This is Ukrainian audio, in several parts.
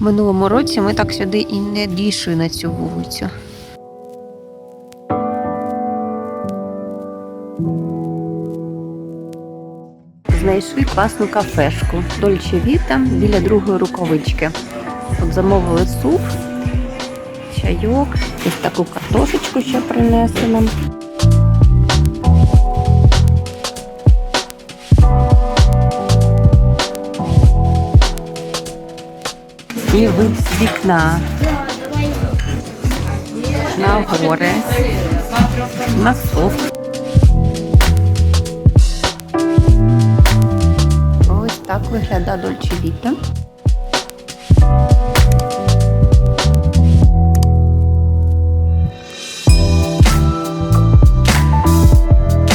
Минулому році ми так сюди і не дійшли на цю вулицю. Знайшли класну кафешку Дольче Віта біля другої рукавички. Тут замовили суп, чайок, ось таку картошечку ще принесли нам. І з вікна на гори, на сок. Ось так виглядає Дольче Віта.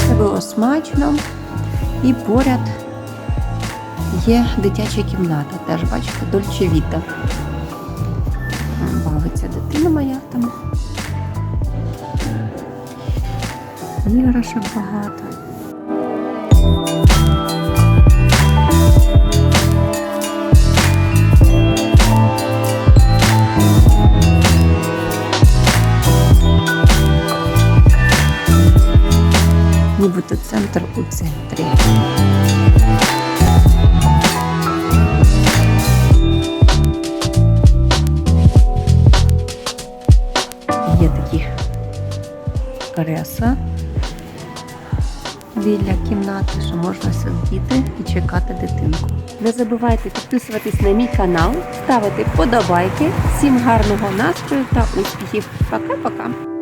Це було смачно. І поряд є дитяча кімната. Теж бачите, Дольче Віта. Бавиться дитина моя там. Іграшок багато. Нібито центр у центрі. Кресла біля кімнати, що можна сидіти і чекати дитинку. Не забувайте підписуватись на мій канал, ставити вподобайки. Всім гарного настрою та успіхів. Пока-пока!